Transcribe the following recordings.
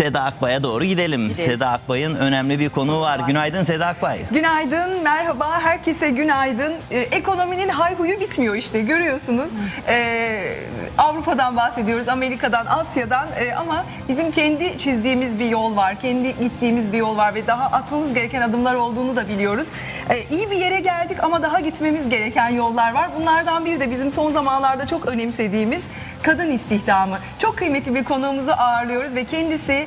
Seda Akbay'a doğru gidelim. Gidelim. Seda Akbay'ın önemli bir konuğu var. Günaydın Seda Akbay. Günaydın, merhaba, herkese günaydın. Ee, ekonominin hayhuyu bitmiyor işte görüyorsunuz. Ee, Avrupa'dan bahsediyoruz, Amerika'dan, Asya'dan Ee, ama bizim kendi çizdiğimiz bir yol var, kendi gittiğimiz bir yol var ve daha atmamız gereken adımlar olduğunu da biliyoruz. Ee, iyi bir yere geldik ama daha gitmemiz gereken yollar var. Bunlardan biri de bizim son zamanlarda çok önemsediğimiz kadın istihdamı. Çok kıymetli bir konuğumuzu ağırlıyoruz ve kendisi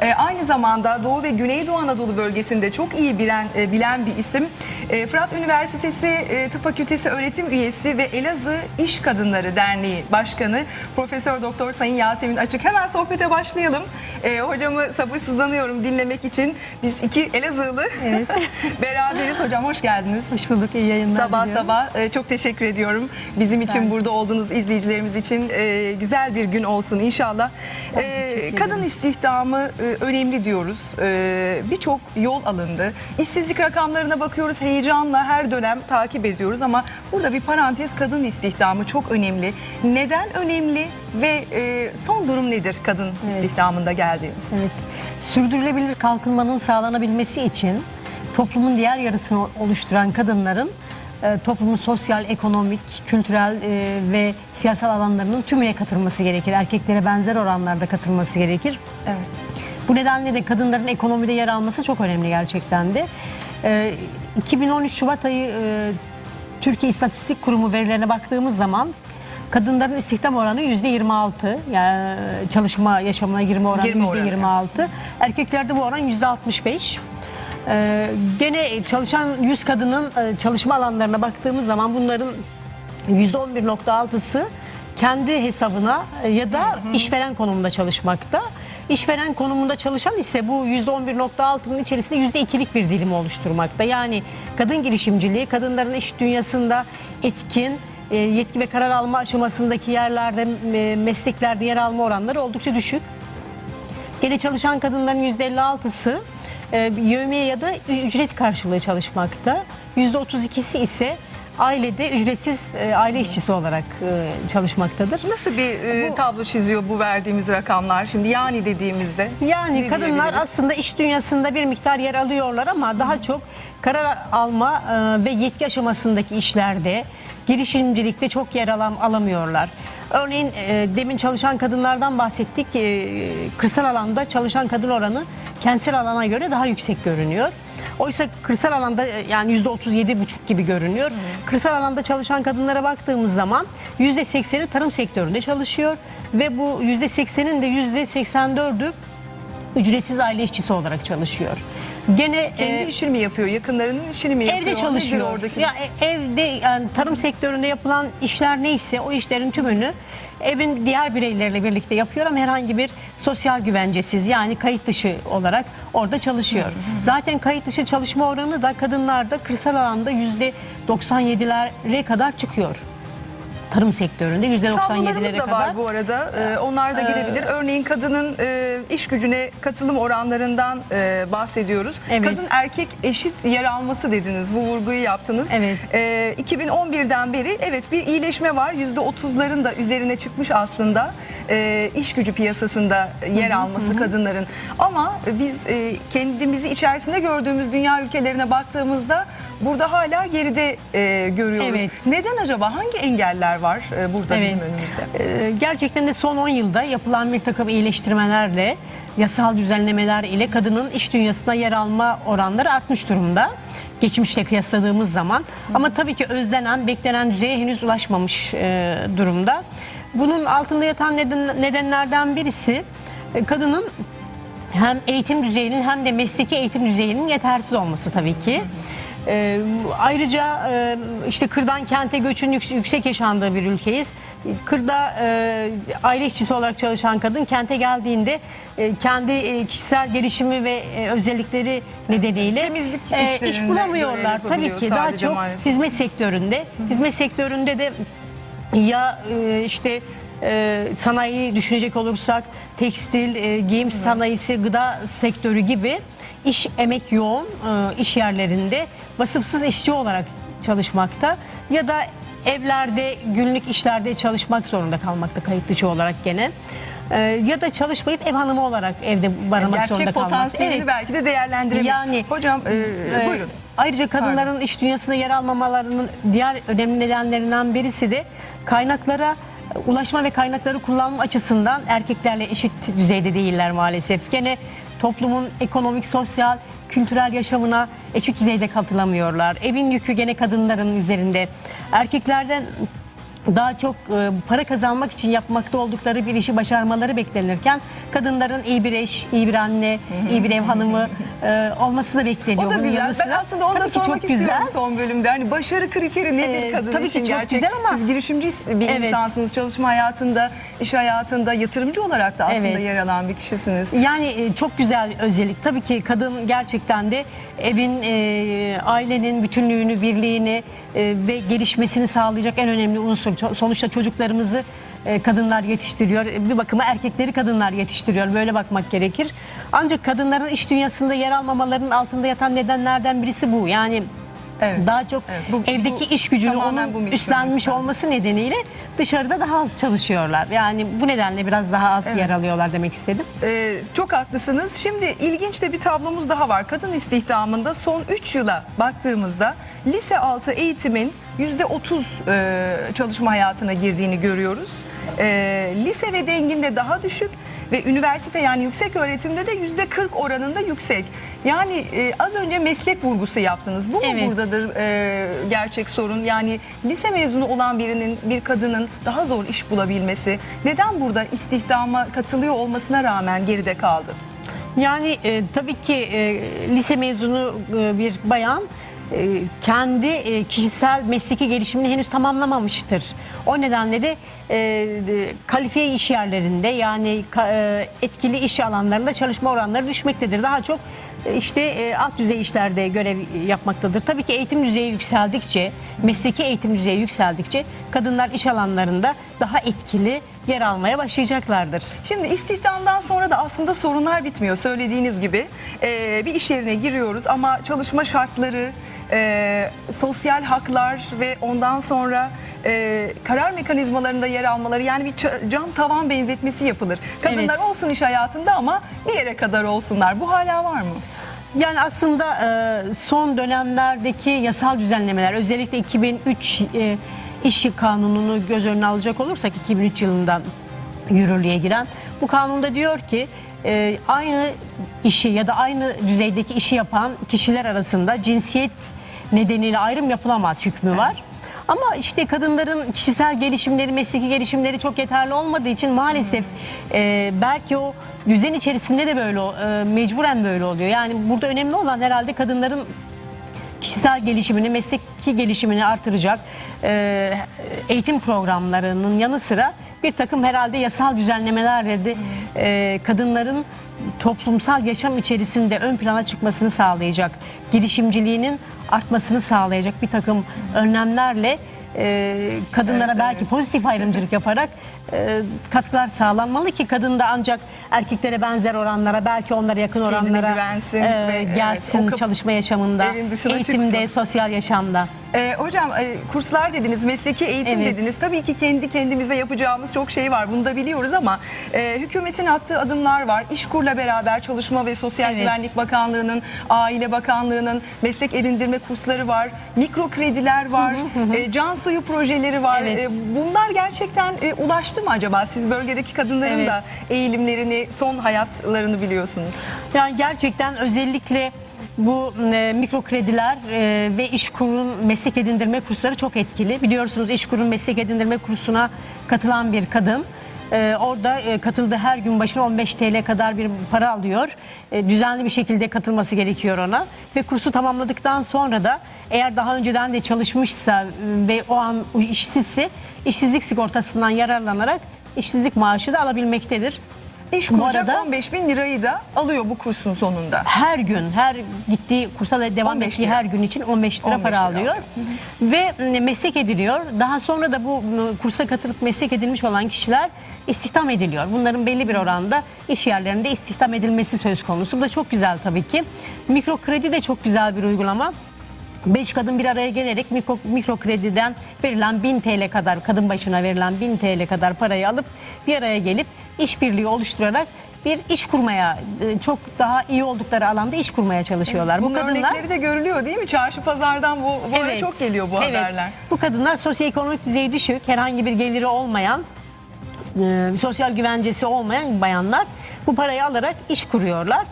e, aynı zamanda Doğu ve Güneydoğu Anadolu bölgesinde çok iyi bilen, e, bilen bir isim. E, Fırat Üniversitesi e, Tıp Fakültesi öğretim üyesi ve Elazığ İş Kadınları Derneği Başkanı Profesör Doktor Sayın Yasemin Açık. Hemen sohbete başlayalım. E, hocamı sabırsızlanıyorum dinlemek için. Biz iki Elazığlı beraberiz. Hocam hoş geldiniz. Hoş bulduk, iyi yayınlar Sabah diliyorum. sabah e, çok teşekkür ediyorum. Bizim için Ben- burada olduğunuz izleyicilerimiz için e, güzel bir gün olsun inşallah. E, kadın istihdamı e, önemli diyoruz. E, Birçok yol alındı. İşsizlik rakamlarına bakıyoruz heyecanla her dönem takip ediyoruz ama burada bir parantez kadın istihdamı çok önemli. Neden önemli ve e, son durum nedir kadın istihdamında geldiğiniz? Evet. Sürdürülebilir kalkınmanın sağlanabilmesi için toplumun diğer yarısını oluşturan kadınların e, toplumun sosyal, ekonomik, kültürel e, ve siyasal alanlarının tümüne katılması gerekir. Erkeklere benzer oranlarda katılması gerekir. Evet. Bu nedenle de kadınların ekonomide yer alması çok önemli gerçekten de. Ee, 2013 Şubat ayı e, Türkiye İstatistik Kurumu verilerine baktığımız zaman kadınların istihdam oranı %26. Yani çalışma yaşamına girme oranı oranı. %26. Erkeklerde bu oran %65. Ee, gene çalışan 100 kadının e, çalışma alanlarına baktığımız zaman bunların %11.6'sı kendi hesabına e, ya da işveren konumunda çalışmakta. İşveren konumunda çalışan ise bu %11.6'nın içerisinde %2'lik bir dilimi oluşturmakta. Yani kadın girişimciliği, kadınların iş dünyasında etkin, e, yetki ve karar alma aşamasındaki yerlerde, e, mesleklerde yer alma oranları oldukça düşük. Gene çalışan kadınların %56'sı e, yevmiye ya da ücret karşılığı çalışmakta. %32'si ise ailede ücretsiz e, aile işçisi olarak e, çalışmaktadır. Nasıl bir e, Bu- tablo çiziyor bu verdiğimiz rakamlar? Şimdi yani dediğimizde. Yani ne kadınlar diyebiliriz? aslında iş dünyasında bir miktar yer alıyorlar ama daha çok karar alma e, ve yetki aşamasındaki işlerde, girişimcilikte çok yer alam, alamıyorlar. Örneğin e, demin çalışan kadınlardan bahsettik. E, kırsal alanda çalışan kadın oranı kentsel alana göre daha yüksek görünüyor. Oysa kırsal alanda e, yani %37,5 gibi görünüyor. Kırsal alanda çalışan kadınlara baktığımız zaman %80'i tarım sektöründe çalışıyor ve bu %80'in de %84'ü ücretsiz aile işçisi olarak çalışıyor. Gene Kendi e, işini mi yapıyor? Yakınlarının işini mi yapıyor? evde çalışıyor. Oradaki? Ya e, evde yani tarım sektöründe yapılan işler neyse o işlerin tümünü evin diğer bireyleriyle birlikte yapıyor ama herhangi bir sosyal güvencesiz yani kayıt dışı olarak orada çalışıyor. Zaten kayıt dışı çalışma oranı da kadınlarda kırsal alanda yüzde 97'lere kadar çıkıyor. Tarım sektöründe yüzde 97'lere Tablolarımız da kadar. var bu arada. Ee, onlar da gelebilir. Örneğin kadının e, iş gücüne katılım oranlarından e, bahsediyoruz. Evet. Kadın erkek eşit yer alması dediniz. Bu vurguyu yaptınız. Evet. Ee, 2011'den beri evet bir iyileşme var. %30'ların da üzerine çıkmış aslında. e, iş gücü piyasasında yer alması kadınların. Ama biz e, kendimizi içerisinde gördüğümüz dünya ülkelerine baktığımızda burada hala geride e, görüyoruz. Evet. Neden acaba? Hangi engeller var e, burada Evet. bizim önümüzde? Ee, gerçekten de son 10 yılda yapılan bir takım iyileştirmelerle, yasal düzenlemeler ile kadının iş dünyasına yer alma oranları artmış durumda. Geçmişle kıyasladığımız zaman. Ama tabii ki özlenen, beklenen düzeye henüz ulaşmamış e, durumda. Bunun altında yatan neden, nedenlerden birisi e, kadının hem eğitim düzeyinin hem de mesleki eğitim düzeyinin yetersiz olması tabii ki. Ee, ayrıca e, işte kırdan kente göçün yük- yüksek yaşandığı bir ülkeyiz. Kırda e, aile işçisi olarak çalışan kadın kente geldiğinde e, kendi e, kişisel gelişimi ve e, özellikleri nedeniyle Temizlik e, işlerinde iş bulamıyorlar. Tabii yapabiliyor ki daha sadece çok maalesef. hizmet sektöründe. Hizmet sektöründe de ya e, işte e, sanayi düşünecek olursak tekstil, e, giyim sanayisi, gıda sektörü gibi iş emek yoğun e, iş yerlerinde vasıfsız işçi olarak çalışmakta ya da evlerde günlük işlerde çalışmak zorunda kalmakta kayıt dışı olarak gene. e, ya da çalışmayıp ev hanımı olarak evde barınmak zorunda Gerçek kalmak. potansiyelini belki de değerlendiremiyor. Yani- Hocam e, Ee, buyurun. Ayrıca kadınların iş dünyasında yer almamalarının diğer önemli nedenlerinden birisi de kaynaklara ulaşma ve kaynakları kullanma açısından erkeklerle eşit düzeyde değiller maalesef. Gene toplumun ekonomik, sosyal, kültürel yaşamına eşit düzeyde katılamıyorlar. Evin yükü gene kadınların üzerinde. Erkeklerden daha çok e, para kazanmak için yapmakta oldukları bir işi başarmaları beklenirken kadınların iyi bir eş, iyi bir anne, iyi bir ev hanımı e, olması da bekleniyor. O da Bunun güzel. yanı Ben sıra aslında onu da ki sormak çok istiyorum güzel. son bölümde. Hani başarı kriteri nedir Ee, kadın tabii ki için çok gerçek? güzel ama- Siz girişimci bir Evet. insansınız. Çalışma hayatında, iş hayatında, yatırımcı olarak da aslında Evet. yer alan bir kişisiniz. Yani e, çok güzel özellik. Tabii ki kadın gerçekten de evin, e, ailenin bütünlüğünü, birliğini e, ve gelişmesini sağlayacak en önemli unsur. Sonuçta çocuklarımızı e, kadınlar yetiştiriyor. Bir bakıma erkekleri kadınlar yetiştiriyor. Böyle bakmak gerekir. Ancak kadınların iş dünyasında yer almamalarının altında yatan nedenlerden birisi bu. Yani Evet. daha çok Evet, bu- evdeki bu- iş gücünü onun bu üstlenmiş olması nedeniyle dışarıda daha az çalışıyorlar. Yani bu nedenle biraz daha az yer alıyorlar demek istedim. Ee, çok haklısınız. Şimdi ilginç de bir tablomuz daha var. Kadın istihdamında son 3 yıla baktığımızda lise altı eğitimin %30 e, çalışma hayatına girdiğini görüyoruz. E, lise ve denginde daha düşük ve üniversite yani yüksek öğretimde de %40 oranında yüksek. Yani e, az önce meslek vurgusu yaptınız. Bu mu Evet. buradadır e, gerçek sorun? Yani lise mezunu olan birinin, bir kadının daha zor iş bulabilmesi neden burada istihdama katılıyor olmasına rağmen geride kaldı? Yani e, tabii ki e, lise mezunu e, bir bayan kendi e, kişisel mesleki gelişimini henüz tamamlamamıştır. O nedenle de e, kalifiye iş yerlerinde yani e, etkili iş alanlarında çalışma oranları düşmektedir. Daha çok e, işte e, alt düzey işlerde görev yapmaktadır. Tabii ki eğitim düzeyi yükseldikçe, mesleki eğitim düzeyi yükseldikçe kadınlar iş alanlarında daha etkili yer almaya başlayacaklardır. Şimdi istihdamdan sonra da aslında sorunlar bitmiyor söylediğiniz gibi. Bir iş yerine giriyoruz ama çalışma şartları, e, sosyal haklar ve ondan sonra e, karar mekanizmalarında yer almaları yani bir cam tavan benzetmesi yapılır. Kadınlar olsun iş hayatında ama bir yere kadar olsunlar. Bu hala var mı? Yani aslında e, son dönemlerdeki yasal düzenlemeler özellikle 2003 e, İş Kanunu'nu göz önüne alacak olursak 2003 yılından yürürlüğe giren bu kanunda diyor ki e, aynı işi ya da aynı düzeydeki işi yapan kişiler arasında cinsiyet nedeniyle ayrım yapılamaz hükmü var. Ama işte kadınların kişisel gelişimleri, mesleki gelişimleri çok yeterli olmadığı için maalesef e, belki o düzen içerisinde de böyle e, mecburen böyle oluyor. Yani burada önemli olan herhalde kadınların kişisel gelişimini, mesleki gelişimini artıracak e, eğitim programlarının yanı sıra bir takım herhalde yasal düzenlemelerle de e, kadınların toplumsal yaşam içerisinde ön plana çıkmasını sağlayacak, girişimciliğinin artmasını sağlayacak bir takım önlemlerle e, kadınlara belki pozitif ayrımcılık yaparak e, katkılar sağlanmalı ki kadın da ancak erkeklere benzer oranlara belki onlara yakın oranlara e, evet, gelsin kap- çalışma yaşamında, eğitimde, çıksın. sosyal yaşamda. Ee, hocam e, kurslar dediniz, mesleki eğitim Evet. dediniz. Tabii ki kendi kendimize yapacağımız çok şey var. Bunu da biliyoruz ama e, hükümetin attığı adımlar var. İşkur'la beraber Çalışma ve Sosyal Evet. Güvenlik Bakanlığı'nın, Aile Bakanlığı'nın meslek edindirme kursları var. Mikro krediler var. e, can suyu projeleri var. Evet. E, bunlar gerçekten e, ulaştı mı acaba? Siz bölgedeki kadınların Evet. da eğilimlerini, son hayatlarını biliyorsunuz. Yani gerçekten özellikle bu e, mikro krediler e, ve İşkur'un meslek edindirme kursları çok etkili. Biliyorsunuz İşkur'un meslek edindirme kursuna katılan bir kadın. e, orada e, katıldığı her gün başına 15 TL kadar bir para alıyor. E, düzenli bir şekilde katılması gerekiyor ona. Ve kursu tamamladıktan sonra da eğer daha önceden de çalışmışsa e, ve o an işsizse işsizlik sigortasından yararlanarak işsizlik maaşı da alabilmektedir. İş Bu kuracak arada- 15 bin lirayı da alıyor bu kursun sonunda. her gün her gittiği kursa da devam 15 ettiği lira. her gün için 15 lira 15 para lira alıyor ve m, meslek ediliyor. Daha sonra da bu m, kursa katılıp meslek edilmiş olan kişiler istihdam ediliyor. Bunların belli bir oranda iş yerlerinde istihdam edilmesi söz konusu. Bu da çok güzel tabii ki. Mikro kredi de çok güzel bir uygulama. Beş kadın bir araya gelerek mikro, mikro krediden verilen 1000 TL kadar kadın başına verilen 1000 TL kadar parayı alıp bir araya gelip işbirliği oluşturarak bir iş kurmaya, e, çok daha iyi oldukları alanda iş kurmaya çalışıyorlar. Bunun örnekleri de görülüyor değil mi? Çarşı pazardan bu, bu ara çok geliyor bu evet. haberler. Bu kadınlar sosyoekonomik düzeyi düşük, herhangi bir geliri olmayan, e, sosyal güvencesi olmayan bayanlar bu parayı alarak iş kuruyorlar.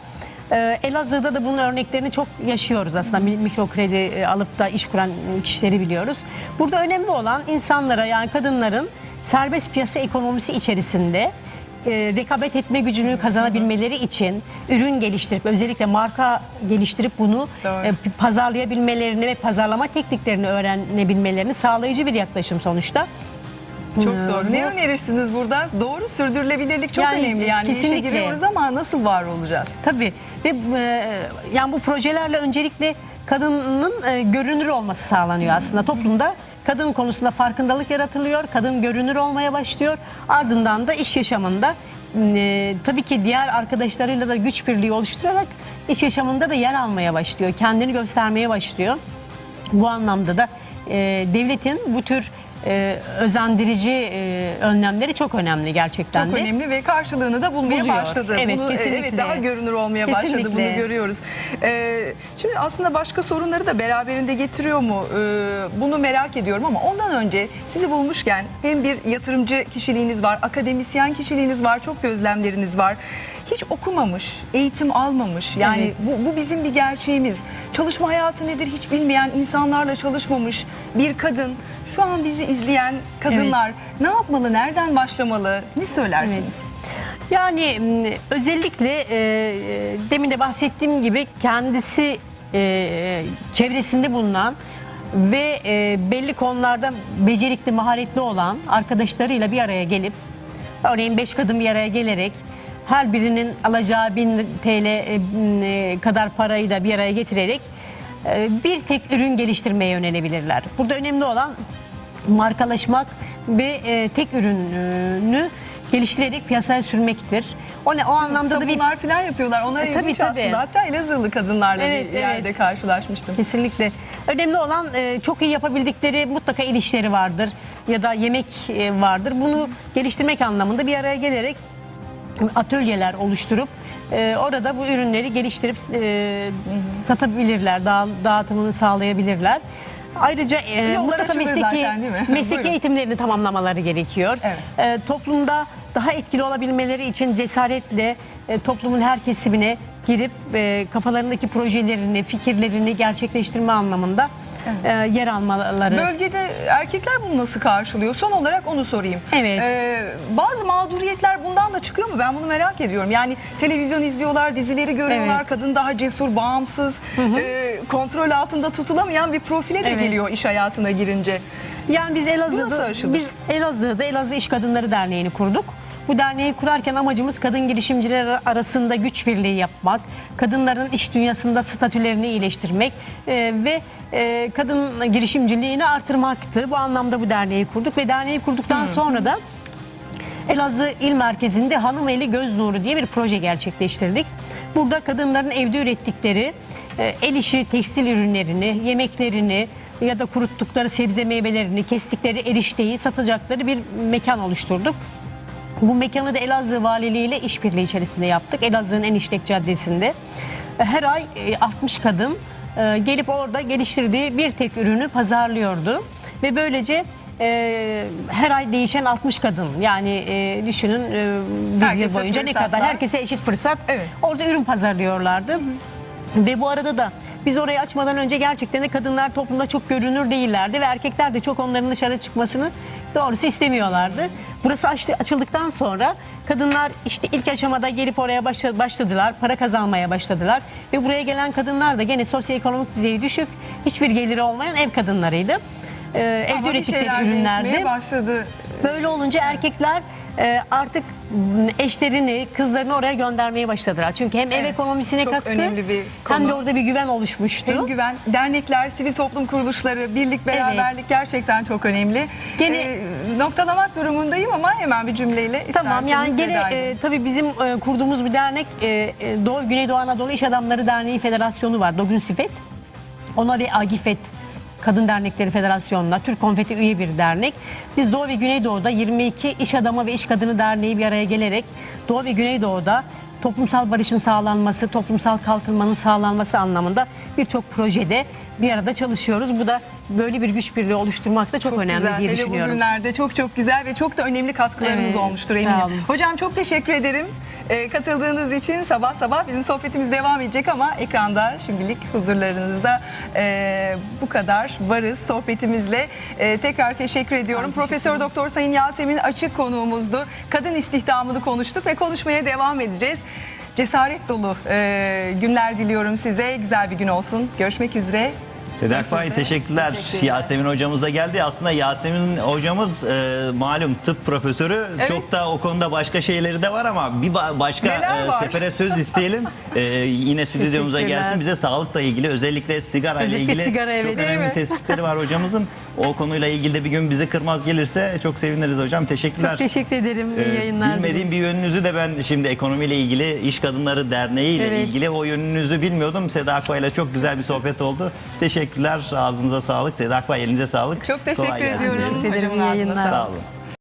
E, Elazığ'da da bunun örneklerini çok yaşıyoruz aslında. Mi- Mikro kredi e, alıp da iş kuran e, kişileri biliyoruz. Burada önemli olan insanlara yani kadınların serbest piyasa ekonomisi içerisinde e, rekabet etme gücünü kazanabilmeleri için ürün geliştirip özellikle marka geliştirip bunu Doğru. e, pazarlayabilmelerini ve pazarlama tekniklerini öğrenebilmelerini sağlayıcı bir yaklaşım sonuçta. Çok Ee, doğru. Ne önerirsiniz burada? Doğru sürdürülebilirlik çok Yani, önemli. Yani işe kesinlikle. giriyoruz ama nasıl var olacağız? Tabii ve e, yani bu projelerle öncelikle kadının e, görünür olması sağlanıyor aslında toplumda. Kadın konusunda farkındalık yaratılıyor, kadın görünür olmaya başlıyor. Ardından da iş yaşamında e, tabii ki diğer arkadaşlarıyla da güç birliği oluşturarak iş yaşamında da yer almaya başlıyor, kendini göstermeye başlıyor. Bu anlamda da e, devletin bu tür e, özendirici e, önlemleri çok önemli gerçekten Çok de. önemli ve karşılığını da bulmaya Buluyor. başladı. Evet, bunu e, kesinlikle. evet daha görünür olmaya başladı. Kesinlikle. Bunu görüyoruz. Ee, şimdi aslında başka sorunları da beraberinde getiriyor mu? Ee, bunu merak ediyorum ama ondan önce sizi bulmuşken hem bir yatırımcı kişiliğiniz var, akademisyen kişiliğiniz var, çok gözlemleriniz var. Hiç okumamış, eğitim almamış. Yani Evet. bu, bu bizim bir gerçeğimiz. Çalışma hayatı nedir hiç bilmeyen, insanlarla çalışmamış bir kadın. Şu an bizi izleyen kadınlar ne yapmalı, nereden başlamalı? Ne söylersiniz? Evet. Yani özellikle e, e, demin de bahsettiğim gibi kendisi e, çevresinde bulunan ve e, belli konularda becerikli, maharetli olan arkadaşlarıyla bir araya gelip örneğin beş kadın bir araya gelerek her birinin alacağı bin TL e, m, kadar parayı da bir araya getirerek e, bir tek ürün geliştirmeye yönelebilirler. Burada önemli olan markalaşmak ve e, tek ürünü geliştirerek piyasaya sürmektir. O ne o anlamda da bir Sabunlar falan yapıyorlar. Onlar E, tabii, ilginç tabii. aslında. Hatta Elazığlı kadınlarla Evet, bir yerde evet. karşılaşmıştım. kesinlikle önemli olan e, çok iyi yapabildikleri mutlaka işleri vardır ya da yemek e, vardır. Bunu geliştirmek anlamında bir araya gelerek atölyeler oluşturup e, orada bu ürünleri geliştirip e, satabilirler, dağ- dağıtımını sağlayabilirler. Ayrıca e, Yollar mutlaka mesleki, zaten, değil mi? mesleki Buyurun. eğitimlerini tamamlamaları gerekiyor. Evet. E, toplumda daha etkili olabilmeleri için cesaretle e, toplumun her kesimine girip e, kafalarındaki projelerini, fikirlerini gerçekleştirme anlamında e, yer almaları. Bölgede erkekler bunu nasıl karşılıyor? Son olarak onu sorayım. Evet. Ee, bazı mağduriyetler bundan da çıkıyor mu? Ben bunu merak ediyorum. Yani televizyon izliyorlar, dizileri görüyorlar. Evet. Kadın daha cesur, bağımsız, e, kontrol altında tutulamayan bir profile de Evet. geliyor iş hayatına girince. Yani biz Elazığ'da biz Elazığ'da Elazığ İş Kadınları Derneği'ni kurduk. Bu derneği kurarken amacımız kadın girişimciler arasında güç birliği yapmak, kadınların iş dünyasında statülerini iyileştirmek e, ve e, kadın girişimciliğini artırmaktı. Bu anlamda bu derneği kurduk ve derneği kurduktan sonra da Elazığ İl Merkezi'nde Hanım Eli Göz Nuru diye bir proje gerçekleştirdik. Burada kadınların evde ürettikleri e, el işi tekstil ürünlerini, yemeklerini ya da kuruttukları sebze meyvelerini, kestikleri erişteyi satacakları bir mekan oluşturduk. Bu mekanı da Elazığ Valiliği ile işbirliği içerisinde yaptık. Elazığ'ın en işlek caddesinde. E, Her ay e, 60 kadın e, gelip orada geliştirdiği bir tek ürünü pazarlıyordu. Ve böylece e, her ay değişen 60 kadın yani e, düşünün e, bir Herkese yıl boyunca ne kadar herkese eşit fırsat Evet. orada ürün pazarlıyorlardı. Ve bu arada da biz orayı açmadan önce gerçekten de kadınlar toplumda çok görünür değillerdi ve erkekler de çok onların dışarı çıkmasını doğrusu istemiyorlardı. Burası açtı, açıldıktan sonra kadınlar işte ilk aşamada gelip oraya başla- başladılar, para kazanmaya başladılar ve buraya gelen kadınlar da gene sosyoekonomik düzeyi düşük, hiçbir geliri olmayan ev kadınlarıydı. Ee, evde ürettikleri ürünlerdi. başladı. Böyle olunca erkekler e, artık eşlerini, kızlarını oraya göndermeye başladılar. Çünkü hem ev Evet, ekonomisine çok katkı önemli bir hem de konu. orada bir güven oluşmuştu. Hem güven, dernekler, sivil toplum kuruluşları, birlik, beraberlik gerçekten çok önemli. Gene- Ee, noktalamak durumundayım ama hemen bir cümleyle Tamam yani isterseniz gene edelim. e, tabii bizim e, kurduğumuz bir dernek e, e, Doğu Güneydoğu Anadolu İş Adamları Derneği Federasyonu var. Dogün Sifet. Ona ve Agifet Kadın Dernekleri Federasyonu'na, Türk Konfeti üye bir dernek. Biz Doğu ve Güneydoğu'da 22 iş adamı ve iş kadını derneği bir araya gelerek Doğu ve Güneydoğu'da toplumsal barışın sağlanması, toplumsal kalkınmanın sağlanması anlamında birçok projede bir arada çalışıyoruz. Bu da böyle bir güç birliği oluşturmak da çok, önemli güzel. diye Hele düşünüyorum. bugünlerde çok çok güzel ve çok da önemli katkılarınız Evet, olmuştur eminim. Hocam çok teşekkür ederim. Ee, katıldığınız için sabah sabah bizim sohbetimiz devam edecek ama ekranda şimdilik huzurlarınızda ee, bu kadar varız sohbetimizle. Ee, tekrar teşekkür ediyorum. Profesör Doktor Sayın Yasemin Açık konuğumuzdu. Kadın istihdamını konuştuk ve konuşmaya devam edeceğiz. Cesaret dolu ee, günler diliyorum size. Güzel bir gün olsun. Görüşmek üzere. Sedat Bey teşekkürler. Teşekkürler. Yasemin hocamız da geldi. Aslında Yasemin hocamız e, malum tıp profesörü. Evet. Çok da o konuda başka şeyleri de var ama bir ba- başka Neler e, var? sefere söz isteyelim. E, yine stüdyomuza gelsin. Bize sağlıkla ilgili özellikle sigara ile ilgili sigara, evet. çok önemli mi? tespitleri var hocamızın. O konuyla ilgili de bir gün bizi kırmaz gelirse çok seviniriz hocam. Teşekkürler. Çok teşekkür ederim. İyi Ee, yayınlar. Bilmediğim bir yönünüzü de ben şimdi ekonomiyle ilgili, iş kadınları derneği ile Evet. ilgili o yönünüzü bilmiyordum. Seda Akbay ile çok güzel bir sohbet oldu. Teşekkürler. Ağzınıza sağlık. Seda Akbay elinize sağlık. Çok teşekkür Kolay gelsin ediyorum. diyelim. Teşekkür ederim. Hocamın İyi ağzına yayınlar. sağlık. Sağ olun.